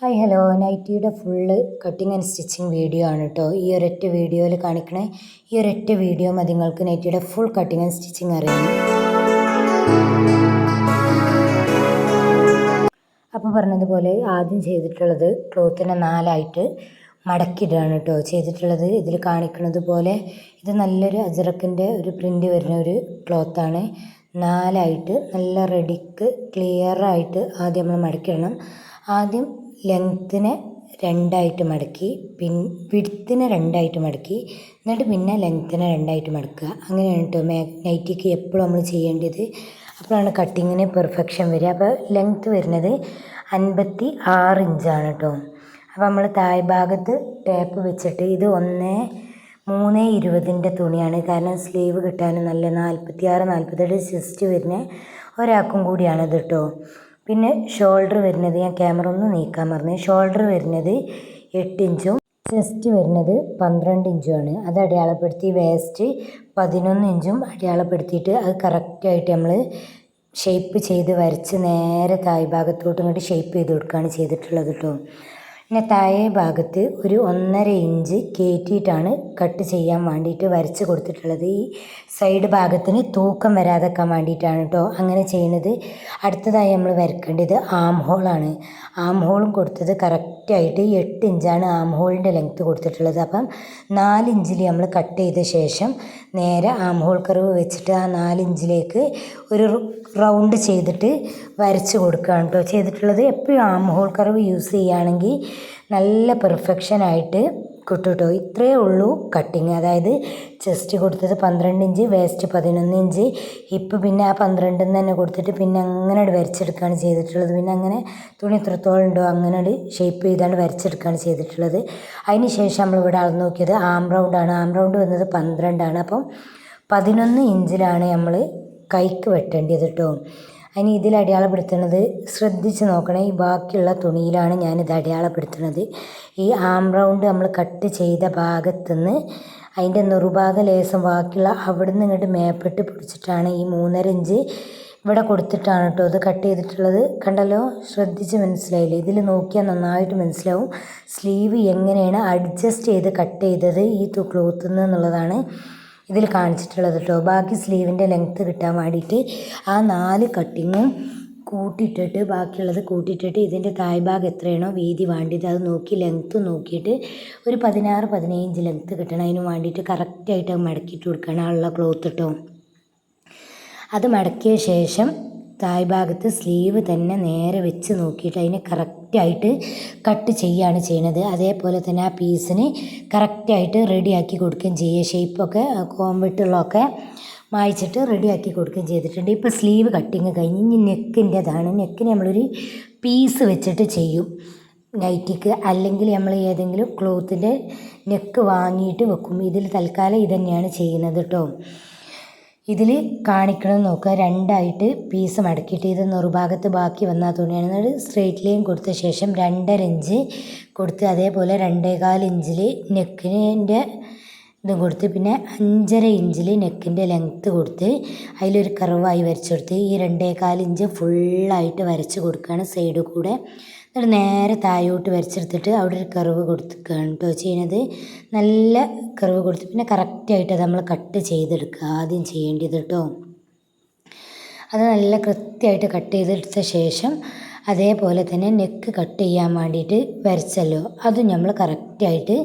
Hi hello നൈറ്റിയുടെ full cutting and stitching video ആണ് കേട്ടോ ഈ ഒരൊറ്റ വീഡിയോയിൽ കാണിക്കണേ. ഈ ഒരൊറ്റ വീഡിയോ മതി നിങ്ങൾക്ക് നൈറ്റിയുടെ ഫുൾ കട്ടിങ് ആൻഡ് സ്റ്റിച്ചിങ് അറിയാം അപ്പോൾ പറഞ്ഞതുപോലെ ആദ്യം ചെയ്തിട്ടുള്ളത് ക്ലോത്തിനെ നാലായിട്ട് മടക്കിയിടുകയാണ് കേട്ടോ ചെയ്തിട്ടുള്ളത് ഇതിൽ കാണിക്കുന്നത് പോലെ ഇത് നല്ലൊരു അജറക്കിന്റെ ഒരു പ്രിന്റ് വരുന്ന ഒരു ക്ലോത്താണ് നാലായിട്ട് നല്ല റെഡിക്ക് ക്ലിയറായിട്ട് ആദ്യം നമ്മൾ മടക്കിയിടണം ആദ്യം ലെങ്ത്തിനെ രണ്ടായിട്ട് മടക്കി പിൻ വിടുത്തിനെ രണ്ടായിട്ട് മടക്കി എന്നിട്ട് പിന്നെ ലെങ്ത്തിനെ രണ്ടായിട്ട് മടക്കുക. അങ്ങനെയാണ് കേട്ടോ മേ നൈറ്റിക്ക് എപ്പോഴും നമ്മൾ ചെയ്യേണ്ടത്. അപ്പോഴാണ് കട്ടിങ്ങിന് പെർഫെക്ഷൻ വരിക. അപ്പോൾ ലെങ്ത്ത് വരുന്നത് അൻപത്തി ആറ് ഇഞ്ചാണ് കേട്ടോ അപ്പോൾ നമ്മൾ താഴ് ഭാഗത്ത് ടേപ്പ് വെച്ചിട്ട് ഇത് ഒന്ന് മൂന്ന് ഇരുപതിന്റെ തുണിയാണ്. കാരണം സ്ലീവ് കിട്ടാനും നല്ല നാൽപ്പത്തി ആറ് നാൽപ്പത്തെട്ട് ചെസ്റ്റ് വരുന്ന ഒരാൾക്കും കൂടിയാണിത് കേട്ടോ പിന്നെ ഷോൾഡർ വരുന്നത് ഞാൻ ക്യാമറ ഒന്ന് നീക്കാൻ പറഞ്ഞു ഷോൾഡർ വരുന്നത് എട്ട് ഇഞ്ചും ചെസ്റ്റ് വരുന്നത് പന്ത്രണ്ട് ഇഞ്ചുമാണ്. അത് അടയാളപ്പെടുത്തി വേസ്റ്റ് പതിനൊന്ന് ഇഞ്ചും അടയാളപ്പെടുത്തിയിട്ട് അത് കറക്റ്റായിട്ട് നമ്മൾ ഷേപ്പ് ചെയ്ത് വരച്ച് നേരെ തായ് ഭാഗത്തോട്ട് ഇങ്ങോട്ട് ഷേപ്പ് ചെയ്ത് കൊടുക്കുകയാണ് ചെയ്തിട്ടുള്ളത് കേട്ടോ പിന്നെ താഴെ ഭാഗത്ത് ഒരു ഒന്നര ഇഞ്ച് കയറ്റിയിട്ടാണ് കട്ട് ചെയ്യാൻ വേണ്ടിയിട്ട് വരച്ച് കൊടുത്തിട്ടുള്ളത്. ഈ സൈഡ് ഭാഗത്തിന് തൂക്കം വരാതെക്കാൻ വേണ്ടിയിട്ടാണ് കേട്ടോ അങ്ങനെ ചെയ്യുന്നത്. അടുത്തതായി നമ്മൾ വരക്കേണ്ടത് ആം ഹോളാണ്. ആം ഹോളും കൊടുത്തത് കറക്റ്റായിട്ട് എട്ട് ഇഞ്ചാണ് ആം ഹോളിന്റെ ലെങ്ത്ത് കൊടുത്തിട്ടുള്ളത്. അപ്പം നാല് ഇഞ്ചിൽ നമ്മൾ കട്ട് ചെയ്ത ശേഷം നേരെ ആം ഹോൾ കർവ് വെച്ചിട്ട് ആ നാല് ഇഞ്ചിലേക്ക് ഒരു റൗണ്ട് ചെയ്തിട്ട് വരച്ച് കൊടുക്കുകയാണ് കേട്ടോ ചെയ്തിട്ടുള്ളത് എപ്പോഴും ആം ഹോൾ കർവ് യൂസ് ചെയ്യുകയാണെങ്കിൽ നല്ല പെർഫെക്ഷനായിട്ട് കിട്ടും കേട്ടോ ഇത്രയേ ഉള്ളൂ കട്ടിങ് അതായത് ചെസ്റ്റ് കൊടുത്തത് പന്ത്രണ്ട് ഇഞ്ച് വേസ്റ്റ് പതിനൊന്ന് ഇഞ്ച്. ഹിപ്പ് പിന്നെ ആ പന്ത്രണ്ടിൽ നിന്ന് തന്നെ കൊടുത്തിട്ട് പിന്നെ അങ്ങനെ വരച്ചെടുക്കുകയാണ് ചെയ്തിട്ടുള്ളത്. പിന്നെ അങ്ങനെ തുണി എത്രത്തോളം ഉണ്ടോ അങ്ങനെ ഷേപ്പ് ചെയ്താണ് വരച്ചെടുക്കുകയാണ് ചെയ്തിട്ടുള്ളത്. അതിന് ശേഷം നമ്മളിവിടെ അളന്ന് നോക്കിയത് ആം റൗണ്ടാണ് ആം റൗണ്ട് വന്നത് പന്ത്രണ്ടാണ്. അപ്പം പതിനൊന്ന് ഇഞ്ചിലാണ് നമ്മൾ കൈക്ക് വെട്ടേണ്ടത് കേട്ടോ അതിന് ഇതിൽ അടയാളപ്പെടുത്തുന്നത് ശ്രദ്ധിച്ച് നോക്കണേ ഈ ബാക്കിയുള്ള തുണിയിലാണ് ഞാനിത് അടയാളപ്പെടുത്തുന്നത്. ഈ ആം റൗണ്ട് നമ്മൾ കട്ട് ചെയ്ത ഭാഗത്തുനിന്ന് അതിന്റെ നിർഭാഗ ലേസം ബാക്കിയുള്ള അവിടെ നിന്ന് ഇങ്ങോട്ട് മേപ്പിട്ട് പിടിച്ചിട്ടാണ് ഈ മൂന്നര ഇഞ്ച് ഇവിടെ കൊടുത്തിട്ടാണ് കേട്ടോ ഇത് കട്ട് ചെയ്തിട്ടുള്ളത്. കണ്ടല്ലോ? ശ്രദ്ധിച്ച് മനസ്സിലായില്ലേ? ഇതിൽ നോക്കിയാൽ നന്നായിട്ട് മനസ്സിലാവും. സ്ലീവ് എങ്ങനെയാണ് അഡ്ജസ്റ്റ് ചെയ്ത് കട്ട് ചെയ്തത് ഈ ക്ലോത്തിൽ നിന്ന് എന്നുള്ളതാണ്. ഇതിൽ കാണിച്ചിട്ടുള്ളത് കേട്ടോ ബാക്കി സ്ലീവിന്റെ ലെങ്ത് കിട്ടാൻ വേണ്ടിയിട്ട് ആ നാല് കട്ടിങ്ങും കൂട്ടിയിട്ടിട്ട് ബാക്കിയുള്ളത് കൂട്ടിയിട്ടിട്ട് ഇതിന്റെ താഴ്ഭാഗം എത്രയാണോ വീതി വേണ്ടിയത് അത് നോക്കി ലെങ്ത്ത് നോക്കിയിട്ട് ഒരു പതിനാറ് പതിനഞ്ച് ലെങ്ത്ത് കിട്ടണം. അതിന് വേണ്ടിയിട്ട് കറക്റ്റായിട്ട് മടക്കിയിട്ട് കൊടുക്കണം. ആ ഉള്ള ക്ലോത്ത് കിട്ടും അത് മടക്കിയ ശേഷം താഴ്ഭാഗത്ത് സ്ലീവ് തന്നെ നേരെ വെച്ച് നോക്കിയിട്ട് അതിനെ കറക്റ്റായിട്ട് കട്ട് ചെയ്യുകയാണ് ചെയ്യണത്. അതേപോലെ തന്നെ ആ പീസിന് കറക്റ്റായിട്ട് റെഡിയാക്കി കൊടുക്കുകയും ചെയ്യുക ഷേപ്പൊക്കെ കോമ്പിട്ടുള്ളതൊക്കെ മായ്ച്ചിട്ട് റെഡിയാക്കി കൊടുക്കുകയും ചെയ്തിട്ടുണ്ട്. ഇപ്പോൾ സ്ലീവ് കട്ടിങ് കഴിഞ്ഞ് ഇനി നെക്കിന്റെതാണ് നെക്കിന് നമ്മളൊരു പീസ് വെച്ചിട്ട് ചെയ്യും. നൈറ്റിക്ക് അല്ലെങ്കിൽ നമ്മൾ ഏതെങ്കിലും ക്ലോത്തിന്റെ നെക്ക് വാങ്ങിയിട്ട് വെക്കും. ഇതിൽ തൽക്കാലം ഇതന്നെയാണ് ചെയ്യുന്നത് കേട്ടോ ഇതിൽ കാണിക്കണം നോക്കുക. രണ്ടായിട്ട് പീസ് മടക്കിയിട്ട് ഇത് നെറുഭാഗത്ത് ബാക്കി വന്ന തുണിയാണ്. സ്ട്രേറ്റ് ലൈൻ കൊടുത്ത ശേഷം രണ്ടര ഇഞ്ച് കൊടുത്ത് അതേപോലെ രണ്ടേകാൽ ഇഞ്ചിൽ നെക്കിന്റെ ഇതും കൊടുത്ത് പിന്നെ അഞ്ചര ഇഞ്ചിൽ നെക്കിന്റെ ലെങ്ത്ത് കൊടുത്ത് അതിലൊരു കർവായി വരച്ചു കൊടുത്ത് ഈ രണ്ടേകാൽ ഇഞ്ച് ഫുള്ളായിട്ട് വരച്ച് കൊടുക്കുകയാണ് സൈഡ് കൂടെ. എന്നിട്ട് നേരെ താഴോട്ട് വരച്ചെടുത്തിട്ട് അവിടെ ഒരു കർവ് കൊടുക്കുകയാണ് കേട്ടോ ചെയ്യുന്നത്. നല്ല കർവ് കൊടുത്ത് പിന്നെ കറക്റ്റായിട്ട് നമ്മൾ കട്ട് ചെയ്തെടുക്കുക ആദ്യം ചെയ്യേണ്ടത് കേട്ടോ. അത് നല്ല കൃത്യമായിട്ട് കട്ട് ചെയ്തെടുത്ത ശേഷം അതേപോലെ തന്നെ നെക്ക് കട്ട് ചെയ്യാൻ വേണ്ടിയിട്ട് വരച്ചല്ലോ. അതും നമ്മൾ കറക്റ്റായിട്ട്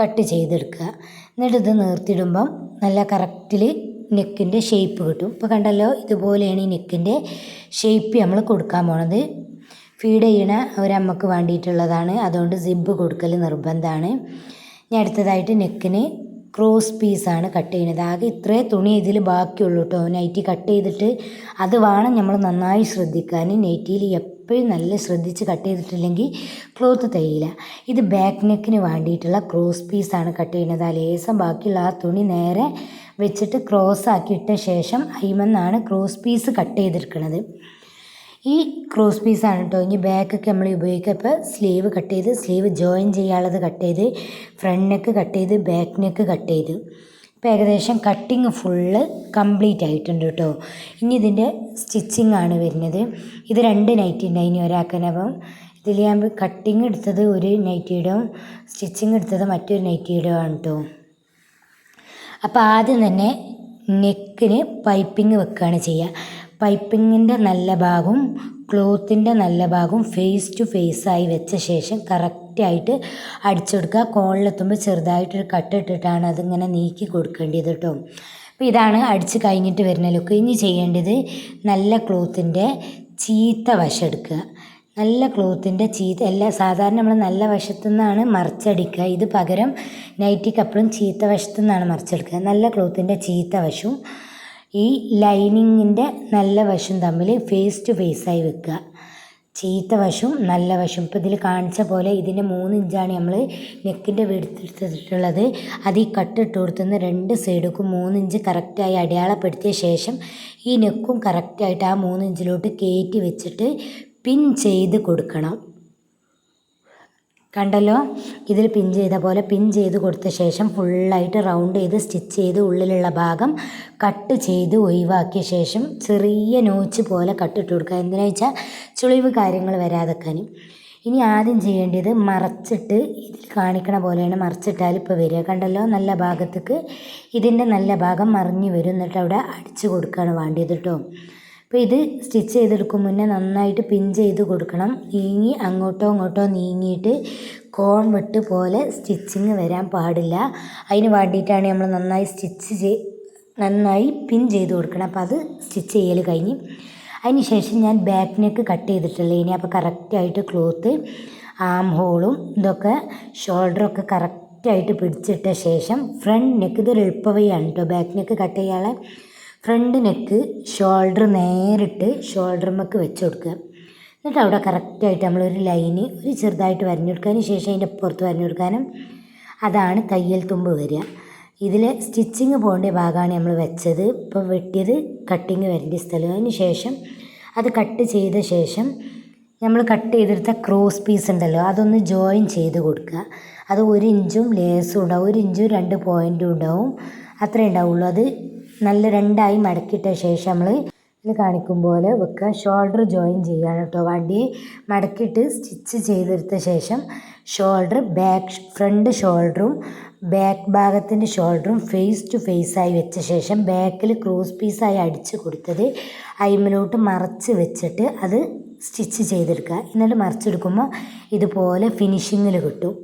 കട്ട് ചെയ്തെടുക്കുക. എന്നിട്ട് ഇത് നിർത്തിയിടുമ്പം നല്ല കറക്റ്റിൽ നെക്കിന്റെ ഷേപ്പ് കിട്ടും. ഇപ്പോൾ കണ്ടല്ലോ ഇതുപോലെയാണ് ഈ നെക്കിന്റെ ഷേപ്പ് നമ്മൾ കൊടുക്കാൻ പോണത്. ഫീഡ് ചെയ്യണ ഒരമ്മക്ക് വേണ്ടിയിട്ടുള്ളതാണ്. അതുകൊണ്ട് സിബ്ബ് കൊടുക്കൽ നിർബന്ധമാണ്. ഞാൻ അടുത്തതായിട്ട് നെക്കിന് ക്രോസ് പീസാണ് കട്ട് ചെയ്യുന്നത്. ആകെ ഇത്രേ തുണി ഇതിൽ ബാക്കിയുള്ളൂ കേട്ടോ നൈറ്റി കട്ട് ചെയ്തിട്ട് അത് വേണം നമ്മൾ നന്നായി ശ്രദ്ധിക്കാൻ. നൈറ്റിയിൽ എപ്പോഴും നല്ല ശ്രദ്ധിച്ച് കട്ട് ചെയ്തിട്ടില്ലെങ്കിൽ ക്ലോത്ത് തയ്യില്ല. ഇത് ബാക്ക് നെക്കിന് വേണ്ടിയിട്ടുള്ള ക്രോസ് പീസാണ് കട്ട് ചെയ്യുന്നത്. ആ ലേസം ബാക്കിയുള്ള ആ തുണി നേരെ വെച്ചിട്ട് ക്രോസ് ആക്കിയിട്ട ശേഷം അയിമെന്നാണ് ക്രോസ് പീസ് കട്ട് ചെയ്തിരിക്കുന്നത്. ഈ ക്രോസ് പീസാണ് കേട്ടോ ഇനി ബാക്കൊക്കെ നമ്മൾ ഉപയോഗിക്കുക. ഇപ്പോൾ സ്ലീവ് കട്ട് ചെയ്ത് സ്ലീവ് ജോയിൻ ചെയ്യാനുള്ളത് കട്ട് ചെയ്ത് ഫ്രണ്ട് നെക്ക് കട്ട് ചെയ്ത് ബാക്ക് നെക്ക് കട്ട് ചെയ്ത്. ഇപ്പോൾ ഏകദേശം കട്ടിങ് ഫുള്ള് കംപ്ലീറ്റ് ആയിട്ടുണ്ട് കേട്ടോ. ഇനി ഇതിന്റെ സ്റ്റിച്ചിങ് ആണ് വരുന്നത്. ഇത് രണ്ട് നൈറ്റി ഉണ്ട് ഇനി ഒരാൾക്കനപ്പം ഇതിൽ ഞാൻ കട്ടിങ് എടുത്തത് ഒരു നൈറ്റിയുടെയും സ്റ്റിച്ചിങ് എടുത്തത് മറ്റൊരു നൈറ്റിയുടെയും ആണ് കേട്ടോ. അപ്പോൾ ആദ്യം തന്നെ നെക്കിന് പൈപ്പിംഗ് വെക്കുകയാണ് ചെയ്യുക പൈപ്പിങ്ങിന്റെ നല്ല ഭാഗവും ക്ലോത്തിന്റെ നല്ല ഭാഗവും ഫേസ് ടു ഫേസ് ആയി വെച്ച ശേഷം കറക്റ്റായിട്ട് അടിച്ചു കൊടുക്കുക കോണിലെത്തുമ്പോൾ ചെറുതായിട്ടൊരു കട്ടിട്ടിട്ടാണ് അതിങ്ങനെ നീക്കി കൊടുക്കേണ്ടത് കേട്ടോ അപ്പോൾ ഇതാണ് അടിച്ച് കഴിഞ്ഞിട്ട് വരുന്ന ലുക്ക് ഇനി ചെയ്യേണ്ടത് നല്ല ക്ലോത്തിന്റെ ചീത്ത വശം എടുക്കുക. നല്ല ക്ലോത്തിന്റെ ചീത്ത എല്ലാ സാധാരണ നമ്മൾ നല്ല വശത്തു നിന്നാണ് മറിച്ചടിക്കുക. ഇത് പകരം നൈറ്റിക്ക് അപ്പുറം ചീത്ത വശത്തു നിന്നാണ് മറിച്ചെടുക്കുക. നല്ല ക്ലോത്തിന്റെ ചീത്ത വശവും ഈ ലൈനിങ്ങിന്റെ നല്ല വശം തമ്മിൽ ഫേസ് ടു ഫേസ് ആയി വെക്കുക. ചീത്ത വശവും നല്ല വശവും. ഇപ്പോൾ ഇതിൽ കാണിച്ച പോലെ ഇതിന്റെ മൂന്ന് ഇഞ്ചാണ് നമ്മൾ നെക്കിന്റെ വെടുത്തെടുത്തിട്ടുള്ളത് അത് ഈ കട്ടിട്ട് കൊടുത്തുനിന്ന് രണ്ട് സൈഡുക്കും മൂന്ന് ഇഞ്ച് കറക്റ്റായി അടയാളപ്പെടുത്തിയ ശേഷം ഈ നെക്കും കറക്റ്റായിട്ട് ആ മൂന്ന് ഇഞ്ചിലോട്ട് കയറ്റി വെച്ചിട്ട് പിൻ ചെയ്ത് കൊടുക്കണം. കണ്ടല്ലോ? ഇതിൽ പിൻ ചെയ്ത പോലെ പിൻ ചെയ്ത് കൊടുത്ത ശേഷം ഫുള്ളായിട്ട് റൗണ്ട് ചെയ്ത് സ്റ്റിച്ച് ചെയ്ത് ഉള്ളിലുള്ള ഭാഗം കട്ട് ചെയ്ത് ഒഴിവാക്കിയ ശേഷം ചെറിയ നോച്ച് പോലെ കട്ടിട്ട് കൊടുക്കുക. എന്തിനാ വെച്ചാൽ ചുളിവ് കാര്യങ്ങൾ വരാതെക്കാനും ഇനി ആദ്യം ചെയ്യേണ്ടത് മറച്ചിട്ട് ഇതിൽ കാണിക്കണ പോലെയാണ് മറച്ചിട്ടാൽ ഇപ്പോൾ വരിക. കണ്ടല്ലോ? നല്ല ഭാഗത്തേക്ക് ഇതിന്റെ നല്ല ഭാഗം മറിഞ്ഞ് വരും. എന്നിട്ട് അവിടെ അടിച്ചു കൊടുക്കുകയാണ് വേണ്ടത് കേട്ടോ അപ്പോൾ ഇത് സ്റ്റിച്ച് ചെയ്തെടുക്കും മുന്നേ നന്നായിട്ട് പിൻ ചെയ്ത് കൊടുക്കണം. നീങ്ങി അങ്ങോട്ടോ ഇങ്ങോട്ടോ നീങ്ങിയിട്ട് കോൺ വെട്ട് പോലെ സ്റ്റിച്ചിങ് വരാൻ പാടില്ല. അതിന് വേണ്ടിയിട്ടാണ് നമ്മൾ നന്നായി സ്റ്റിച്ച് ചെയ് നന്നായി പിൻ ചെയ്ത് കൊടുക്കണം. അപ്പോൾ അത് സ്റ്റിച്ച് ചെയ്യൽ കഴിഞ്ഞ്. അതിന് ശേഷം ഞാൻ ബാക്ക് നെക്ക് കട്ട് ചെയ്തിട്ടുള്ളത് ഇനി അപ്പോൾ കറക്റ്റായിട്ട് ക്ലോത്ത് ആം ഹോളും ഇതൊക്കെ ഷോൾഡറൊക്കെ കറക്റ്റായിട്ട് പിടിച്ചിട്ട ശേഷം ഫ്രണ്ട് നെക്ക് ഇതൊരു എളുപ്പവയാണ് കേട്ടോ. ബാക്ക് നെക്ക് കട്ട് ചെയ്യാനുള്ള ഫ്രണ്ട് നെക്ക് ഷോൾഡർ നേരിട്ട് ഷോൾഡർമക്ക് വെച്ച് കൊടുക്കുക. എന്നിട്ട് അവിടെ കറക്റ്റായിട്ട് നമ്മളൊരു ലൈന് ഒരു ചെറുതായിട്ട് വരഞ്ഞു കൊടുക്കാനും ശേഷം അതിന്റെ പുറത്ത് വരഞ്ഞു കൊടുക്കാനും അതാണ് തയ്യൽ തുമ്പ് വരിക. ഇതിൽ സ്റ്റിച്ചിങ് പോകേണ്ട ഭാഗമാണ് നമ്മൾ വെച്ചത്. ഇപ്പോൾ വെട്ടിയത് കട്ടിങ് വരേണ്ട സ്ഥലം. അതിന് ശേഷം അത് കട്ട് ചെയ്ത ശേഷം നമ്മൾ കട്ട് ചെയ്തെടുത്ത ക്രോസ് പീസ് ഉണ്ടല്ലോ അതൊന്ന് ജോയിൻ ചെയ്ത് കൊടുക്കുക. അത് ഒരു ഇഞ്ചും ലേസും ഉണ്ടാവും. ഒരു ഇഞ്ചും രണ്ട് പോയിന്റും ഉണ്ടാവും. അത്രേ ഉണ്ടാവുള്ളൂ. അത് നല്ല രണ്ടായി മടക്കിയിട്ട ശേഷം നമ്മൾ ഇതിൽ കാണിക്കും പോലെ വെക്കുക ഷോൾഡർ ജോയിൻ ചെയ്യുക കേട്ടോ വണ്ടി മടക്കിയിട്ട് സ്റ്റിച്ച് ചെയ്തെടുത്ത ശേഷം ഷോൾഡർ ബാക്ക് ഫ്രണ്ട് ഷോൾഡറും ബാക്ക് ഭാഗത്തിന്റെ ഷോൾഡറും ഫേസ് ടു ഫേസ് ആയി വെച്ച ശേഷം ബാക്കിൽ ക്രോസ് പീസായി അടിച്ച് കൊടുത്തത് അയിമിലോട്ട് മറച്ച് വെച്ചിട്ട് അത് സ്റ്റിച്ച് ചെയ്തെടുക്കുക എന്നിട്ട് മറിച്ചെടുക്കുമ്പോൾ ഇതുപോലെ ഫിനിഷിങ്ങിൽ കിട്ടും.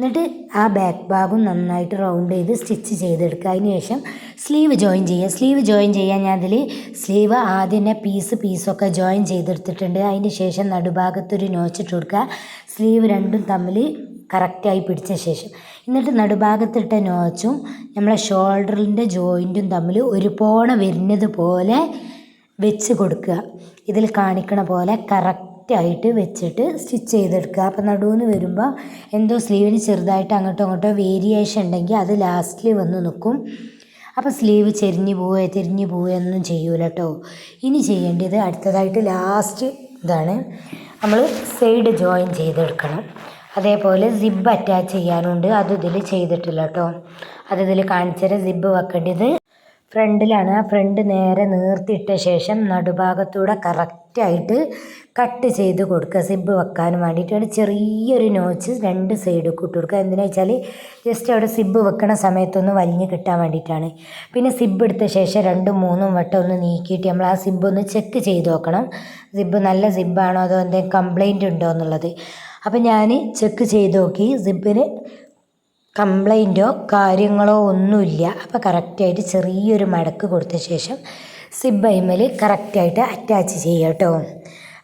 എന്നിട്ട് ആ ബാക്ക് ഭാഗം നന്നായിട്ട് റൗണ്ട് ചെയ്ത് സ്റ്റിച്ച് ചെയ്തെടുക്കുക. അതിന് ശേഷം സ്ലീവ് ജോയിൻ ചെയ്യുക. സ്ലീവ് ജോയിൻ ചെയ്യാൻ ഞാൻ അതിൽ സ്ലീവ് ആദ്യം തന്നെ പീസ് പീസൊക്കെ ജോയിൻ ചെയ്തെടുത്തിട്ടുണ്ട്. അതിന് ശേഷം നടുഭാഗത്തൊരു നോച്ചിട്ട് കൊടുക്കുക. സ്ലീവ് രണ്ടും തമ്മിൽ കറക്റ്റായി പിടിച്ച ശേഷം. എന്നിട്ട് നടുഭാഗത്തിട്ട നോച്ചും നമ്മളെ ഷോൾഡറിന്റെ ജോയിന്റും തമ്മിൽ ഒരു പോണ വരുന്നത് പോലെ വെച്ച് കൊടുക്കുക. ഇതിൽ കാണിക്കണ പോലെ കറക്റ്റായിട്ട് വെച്ചിട്ട് സ്റ്റിച്ച് ചെയ്തെടുക്കുക. അപ്പോൾ നടുവിന് വരുമ്പോൾ എന്തോ സ്ലീവിന് ചെറുതായിട്ട് അങ്ങോട്ടോ ഇങ്ങോട്ടോ വേരിയേഷൻ ഉണ്ടെങ്കിൽ അത് ലാസ്റ്റിൽ വന്ന് നിൽക്കും അപ്പോൾ സ്ലീവ് ചെരിഞ്ഞു പോവുക തിരിഞ്ഞു പോവുക ഒന്നും ചെയ്യൂല കേട്ടോ ഇനി ചെയ്യേണ്ടത് അടുത്തതായിട്ട് ലാസ്റ്റ് ഇതാണ് നമ്മൾ സൈഡ് ജോയിൻ ചെയ്തെടുക്കണം. അതേപോലെ സിബ് അറ്റാച്ച് ചെയ്യാനുണ്ട്. അത് ഇതിൽ ചെയ്തിട്ടില്ല കേട്ടോ അത് ഇതിൽ കാണിച്ചാൽ സിബ് വെക്കേണ്ടത് ഫ്രണ്ടിലാണ്. ആ ഫ്രണ്ട് നേരെ നീർത്തിയിട്ട ശേഷം നടുഭാഗത്തൂടെ കറക്റ്റായിട്ട് കട്ട് ചെയ്ത് കൊടുക്കുക. സിബ് വെക്കാൻ വേണ്ടിയിട്ടാണ്. ചെറിയൊരു നോച്ച് രണ്ട് സൈഡ് കൂട്ടി കൊടുക്കുക. എന്തിനാ വെച്ചാൽ ജസ്റ്റ് അവിടെ സിബ് വെക്കണ സമയത്തൊന്ന് വലിഞ്ഞ് കിട്ടാൻ വേണ്ടിയിട്ടാണ്. പിന്നെ സിബ് എടുത്ത ശേഷം രണ്ടും മൂന്നും വട്ടം ഒന്ന് നീക്കിയിട്ട് നമ്മൾ ആ സിബ് ഒന്ന് ചെക്ക് ചെയ്ത് നോക്കണം. സിബ് നല്ല സിബ്ബാണോ അതോ എന്തെങ്കിലും കംപ്ലൈന്റ് ഉണ്ടോ എന്നുള്ളത്. അപ്പം ഞാൻ ചെക്ക് ചെയ്ത് നോക്കി. സിബിന് കംപ്ലൈന്റോ കാര്യങ്ങളോ ഒന്നുമില്ല. അപ്പോൾ കറക്റ്റായിട്ട് ചെറിയൊരു മടക്ക് കൊടുത്ത ശേഷം സിബ് അയിമൽ കറക്റ്റായിട്ട് അറ്റാച്ച് ചെയ്യാം കേട്ടോ.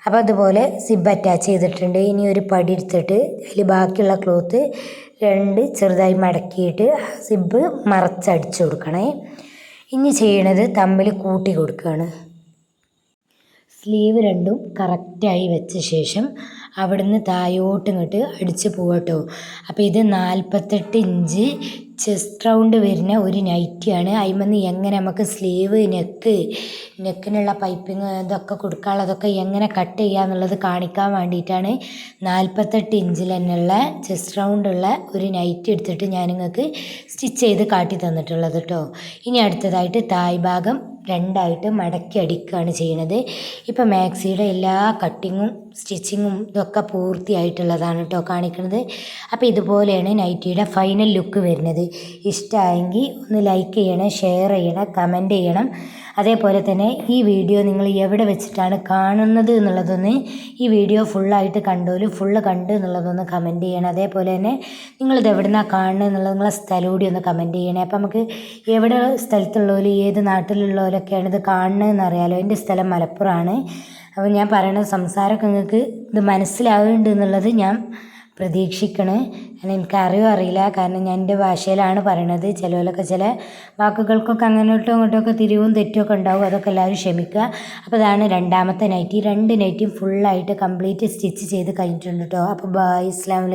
അപ്പോൾ അതുപോലെ സിബ് അറ്റാച്ച് ചെയ്തിട്ടുണ്ട്. ഇനി ഒരു പടി എടുത്തിട്ട് അതിൽ ബാക്കിയുള്ള ക്ലോത്ത് രണ്ട് ചെറുതായി മടക്കിയിട്ട് സിബ് മറച്ചടിച്ച് കൊടുക്കണേ. ഇനി ചെയ്യണത് തമ്മിൽ കൂട്ടി കൊടുക്കുകയാണ് സ്ലീവ് രണ്ടും കറക്റ്റായി വെച്ച ശേഷം അവിടുന്ന് താഴോട്ട് ഇങ്ങോട്ട് അടിച്ച് പോകട്ടോ അപ്പോൾ ഇത് നാൽപ്പത്തെട്ട് ഇഞ്ച് ചെസ്റ്റ് റൗണ്ട് വരുന്ന ഒരു നൈറ്റിയാണ് അതിമെന്ന് എങ്ങനെ നമുക്ക് സ്ലീവ് നെക്ക് നെക്കിനുള്ള പൈപ്പിങ് ഇതൊക്കെ കൊടുക്കാനുള്ളതൊക്കെ എങ്ങനെ കട്ട് ചെയ്യുക എന്നുള്ളത് കാണിക്കാൻ വേണ്ടിയിട്ടാണ് നാൽപ്പത്തെട്ട് ഇഞ്ചിൽ തന്നെയുള്ള ചെസ്റ്റ് റൗണ്ടുള്ള ഒരു നൈറ്റി എടുത്തിട്ട് ഞാൻ നിങ്ങൾക്ക് സ്റ്റിച്ച് ചെയ്ത് കാട്ടി തന്നിട്ടുള്ളത് കേട്ടോ ഇനി അടുത്തതായിട്ട് തായ് ഭാഗം രണ്ടായിട്ട് മടക്കി അടിക്കുകയാണ് ചെയ്യണത് ഇപ്പം മാക്സിയുടെ എല്ലാ കട്ടിങ്ങും സ്റ്റിച്ചിങ്ങും ഇതൊക്കെ പൂർത്തിയായിട്ടുള്ളതാണ് കേട്ടോ കാണിക്കുന്നത്. അപ്പോൾ ഇതുപോലെയാണ് നൈറ്റിയുടെ ഫൈനൽ ലുക്ക് വരുന്നത്. ഇഷ്ടമായെങ്കിൽ ഒന്ന് ലൈക്ക് ചെയ്യണം ഷെയർ ചെയ്യണം കമന്റ് ചെയ്യണം. അതേപോലെ തന്നെ ഈ വീഡിയോ നിങ്ങൾ എവിടെ വെച്ചിട്ടാണ് കാണുന്നത് എന്നുള്ളതൊന്ന് ഈ വീഡിയോ ഫുള്ളായിട്ട് കണ്ടോലും ഫുള്ള് കണ്ടു എന്നുള്ളതൊന്ന് കമന്റ് ചെയ്യണം. അതേപോലെ തന്നെ നിങ്ങളിത് എവിടെ നിന്നാണ് കാണുന്നത് എന്നുള്ളത് നിങ്ങളെ സ്ഥലം കൂടി ഒന്ന് കമന്റ് ചെയ്യണേ. അപ്പോൾ നമുക്ക് എവിടെ സ്ഥലത്തുള്ളവരും ഏത് നാട്ടിലുള്ളവരൊക്കെയാണ് ഇത് കാണുന്നതെന്ന് അറിയാലോ എന്റെ സ്ഥലം മലപ്പുറമാണ്. അപ്പോൾ ഞാൻ പറയണ സംസാരമൊക്കെ നിങ്ങൾക്ക് ഇത് മനസ്സിലാവുന്നുണ്ട് എന്നുള്ളത് ഞാൻ പ്രതീക്ഷിക്കണ്. കാരണം എനിക്ക് അറിയോ അറിയില്ല. കാരണം ഞാൻ എന്റെ ഭാഷയിലാണ് പറയണത്. ചിലവരൊക്കെ ചില വാക്കുകൾക്കൊക്കെ അങ്ങോട്ടും അങ്ങോട്ടൊക്കെ തിരിവും തെറ്റുമൊക്കെ ഉണ്ടാവും. അതൊക്കെ എല്ലാവരും ക്ഷമിക്കുക. അപ്പോൾ ഇതാണ് രണ്ടാമത്തെ നൈറ്റി രണ്ട് നൈറ്റിയും ഫുള്ളായിട്ട് കംപ്ലീറ്റ് സ്റ്റിച്ച് ചെയ്ത് കഴിഞ്ഞിട്ടുണ്ട് കേട്ടോ അപ്പോൾ ബായ് അസ്സാം